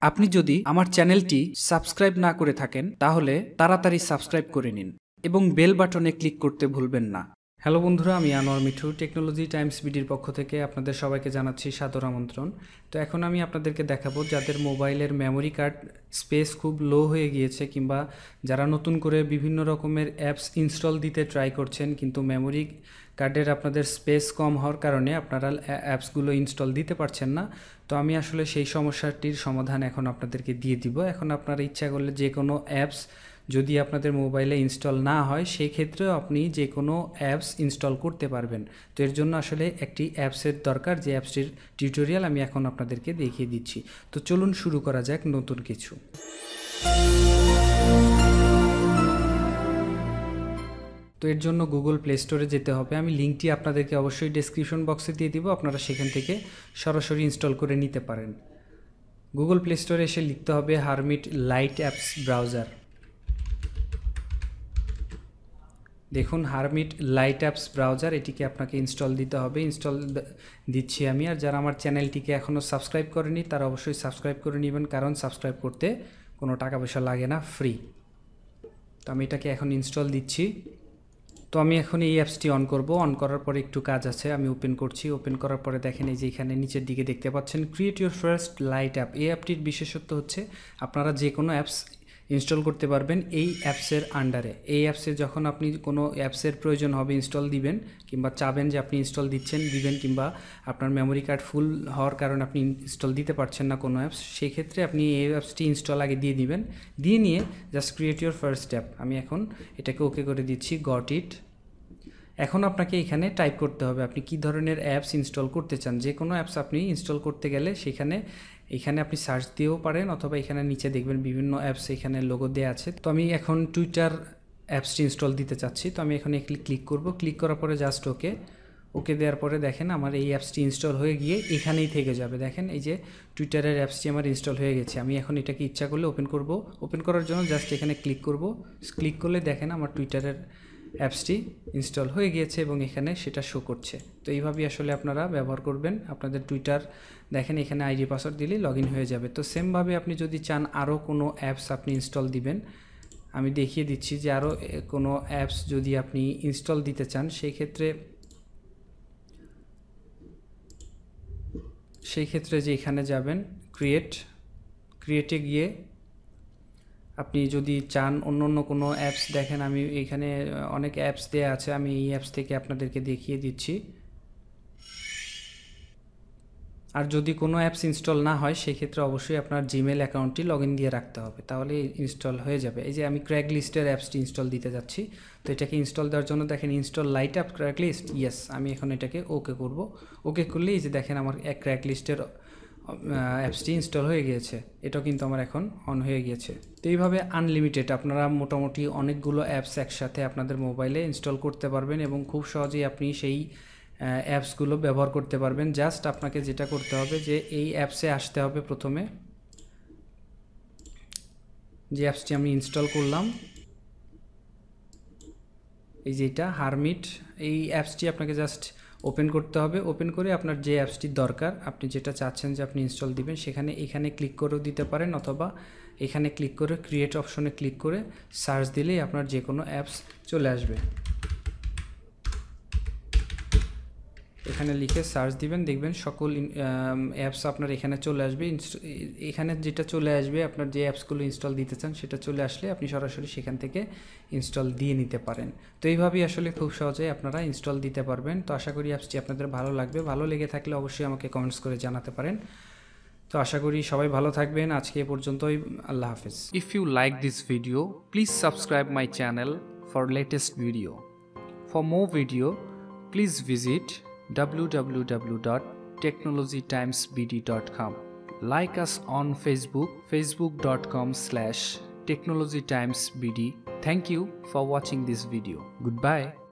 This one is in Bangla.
আপনি যদি আমার চ্যানেলটি সাবস্ক্রাইব না করে থাকেন, তাহলে তাড়াতাড়ি সাবস্ক্রাইব করে নিন এবং বেল বাটনে ক্লিক করতে ভুলবেন না। হ্যালো বন্ধুরা, আমি আনোয়ার মিঠু, টেকনোলজি টাইমস বিডির পক্ষ থেকে আপনাদের সবাইকে জানাচ্ছি সাদর আমন্ত্রণ। তো এখন আমি আপনাদেরকে দেখাবো যাদের মোবাইলের মেমোরি কার্ড স্পেস খুব লো হয়ে গিয়েছে কিংবা যারা নতুন করে বিভিন্ন রকমের অ্যাপস ইনস্টল দিতে ট্রাই করছেন, কিন্তু মেমোরি কার্ডের আপনাদের স্পেস কম হওয়ার কারণে আপনারা অ্যাপসগুলো ইনস্টল দিতে পারছেন না। তো আমি আসলে সেই সমস্যাটির সমাধান এখন আপনাদেরকে দিয়ে দিব। এখন আপনারা ইচ্ছা করলে যে কোনো অ্যাপস যদি আপনাদের মোবাইলে ইনস্টল না হয় সেই ক্ষেত্রেও আপনি যে কোনো অ্যাপস ইনস্টল করতে পারবেন। তো এর জন্য আসলে একটি অ্যাপসের দরকার, যে অ্যাপসটির টিউটোরিয়াল আমি এখন আপনাদেরকে দেখিয়ে দিচ্ছি। তো চলুন শুরু করা যাক নতুন কিছু। তো এর জন্য গুগল প্লে স্টোরে যেতে হবে। আমি লিঙ্কটি আপনাদেরকে অবশ্যই ডেসক্রিপশন বক্সে দিয়ে দিব। আপনারা সেখান থেকে সরাসরি ইনস্টল করে নিতে পারেন। গুগল প্লে স্টোরে এসে লিখতে হবে হারমিট লাইট অ্যাপস ব্রাউজার। দেখুন হারমিট লাইট অ্যাপস ব্রাউজার এটিকে আপনাকে ইনস্টল দিতে হবে। ইনস্টল দিচ্ছি আমি। আর যারা আমার চ্যানেলটিকে এখনও সাবস্ক্রাইব করেনি তারা অবশ্যই সাবস্ক্রাইব করে নেবেন, কারণ সাবস্ক্রাইব করতে কোনো টাকা পয়সা লাগে না ফ্রি তো আমি এটাকে এখন ইনস্টল দিচ্ছি। তো আমি এখন এই অ্যাপসটি অন করব। অন করার পরে একটু কাজ আছে, আমি ওপেন করছি। ওপেন করার পরে দেখেন এই যে এখানে নিচের দিকে দেখতে পাচ্ছেন create your first light app এই অ্যাপটির বিশেষত্ব হচ্ছে, আপনারা যে কোনো অ্যাপস ইনস্টল করতে পারবেন এই অ্যাপসের আন্ডারে। এই অ্যাপসে যখন আপনি কোনো অ্যাপসের প্রয়োজন হবে ইনস্টল দিবেন কিংবা চাবেন যে আপনি ইনস্টল দিচ্ছেন, দিবেন কিংবা আপনার মেমোরি কার্ড ফুল হওয়ার কারণে আপনি ইনস্টল দিতে পারছেন না কোনো অ্যাপস সেই ক্ষেত্রে আপনি এই অ্যাপসটি ইনস্টল আগে দিয়ে দিবেন। দিয়ে নিয়ে just create your first app. আমি এখন এটাকে ওকে করে দিচ্ছি, গট ইট। এখন আপনাকে এখানে টাইপ করতে হবে আপনি কি ধরনের অ্যাপস ইনস্টল করতে চান? যে কোনো অ্যাপস আপনি ইনস্টল করতে গেলে সেখানে, এখানে আপনি সার্চ দিয়েও পারেন অথবা এখানে নিচে দেখবেন বিভিন্ন অ্যাপস এখানে লোগো দেওয়া আছে। তো আমি এখন টুইটার অ্যাপসটি ইনস্টল দিতে চাচ্ছি। তো আমি এখন ক্লিক করব। ক্লিক করার পরে জাস্ট ওকে ওকে দেওয়ার পরে দেখেন আমার এই অ্যাপসটি ইনস্টল হয়ে গিয়ে এখানেই থেকে যাবে। দেখেন এই যে টুইটারের অ্যাপসটি আমার ইনস্টল হয়ে গেছে। আমি এখন এটাকে ইচ্ছা করলে ওপেন করব। ওপেন করার জন্য জাস্ট এখানে ক্লিক করব। ক্লিক করলে দেখেন আমার টুইটারের অ্যাপসটি ইনস্টল হয়ে গিয়েছে এবং এখানে সেটা শো করছে। তো এইভাবেই আসলে আপনারা ব্যবহার করবেন। আপনাদের টুইটার দেখেন এখানে আইডি পাসওয়ার্ড দিলেই লগ হয়ে যাবে। তো সেমভাবে আপনি যদি চান আরও কোনো অ্যাপস আপনি ইনস্টল দিবেন, আমি দেখিয়ে দিচ্ছি যে আরও কোনো অ্যাপস যদি আপনি ইনস্টল দিতে চান, সেই ক্ষেত্রে সেই ক্ষেত্রে যে এখানে যাবেন ক্রিয়েট ক্রিয়েটে গিয়ে আপনি যদি চান অন্য অন্য কোনো অ্যাপস দেখেন, আমি এখানে অনেক অ্যাপস দেওয়া আছে, আমি এই অ্যাপস থেকে আপনাদেরকে দেখিয়ে দিচ্ছি। আর যদি কোনো অ্যাপস ইনস্টল না হয়, সেক্ষেত্রে অবশ্যই আপনার জিমেল অ্যাকাউন্টটি লগ দিয়ে রাখতে হবে, তাহলে ইনস্টল হয়ে যাবে। এই যে আমি ক্র্যাক লিস্টের অ্যাপসটি ইনস্টল দিতে যাচ্ছি, তো এটাকে ইনস্টল দেওয়ার জন্য দেখেন install light app crack list yes আমি এখন এটাকে ওকে করব। ওকে করলে এই যে দেখেন, আমার এক ক্র্যাক লিস্টের অ্যাপসটি ইনস্টল হয়ে গিয়েছে। এটাও কিন্তু আমার এখন অন হয়ে গিয়েছে। তো এইভাবে আনলিমিটেড আপনারা মোটামুটি অনেকগুলো অ্যাপস একসাথে আপনাদের মোবাইলে ইনস্টল করতে পারবেন এবং খুব সহজেই আপনি সেই অ্যাপসগুলো ব্যবহার করতে পারবেন। জাস্ট আপনাকে যেটা করতে হবে যে এই অ্যাপসে আসতে হবে প্রথমে। যে অ্যাপসটি আমি ইনস্টল করলাম, এই যে এটা হারমিট এই অ্যাপসটি আপনাকে জাস্ট ওপেন করতে হবে। ওপেন করে আপনার যে অ্যাপসটির দরকার, আপনি যেটা চাচ্ছেন যে আপনি ইনস্টল দিবেন, সেখানে, এখানে ক্লিক করেও দিতে পারেন অথবা এখানে ক্লিক করে ক্রিয়েট অপশনে ক্লিক করে সার্চ দিলেই আপনার যে কোনো অ্যাপস চলে আসবে। এখানে লিখে সার্চ দিবেন, দেখবেন সকল অ্যাপস আপনার এখানে চলে আসবে। এখানে যেটা চলে আসবে, আপনার যে অ্যাপসগুলো ইনস্টল দিতে চান, সেটা চলে আসলে আপনি সরাসরি সেখান থেকে ইনস্টল দিয়ে নিতে পারেন। তো এইভাবেই আসলে খুব সহজেই আপনারা ইনস্টল দিতে পারবেন। তো আশা করি অ্যাপসটি আপনাদের ভালো লাগবে। ভালো লেগে থাকলে অবশ্যই আমাকে কমেন্টস করে জানাতে পারেন। তো আশা করি সবাই ভালো থাকবেন। আজকে এ পর্যন্তই। আল্লাহ হাফেজ। If you like this video please subscribe my channel for latest video for more video please visit www.technologytimesbd.com. Like us on Facebook, facebook.com slash technologytimesbd. Thank you for watching this video. Goodbye.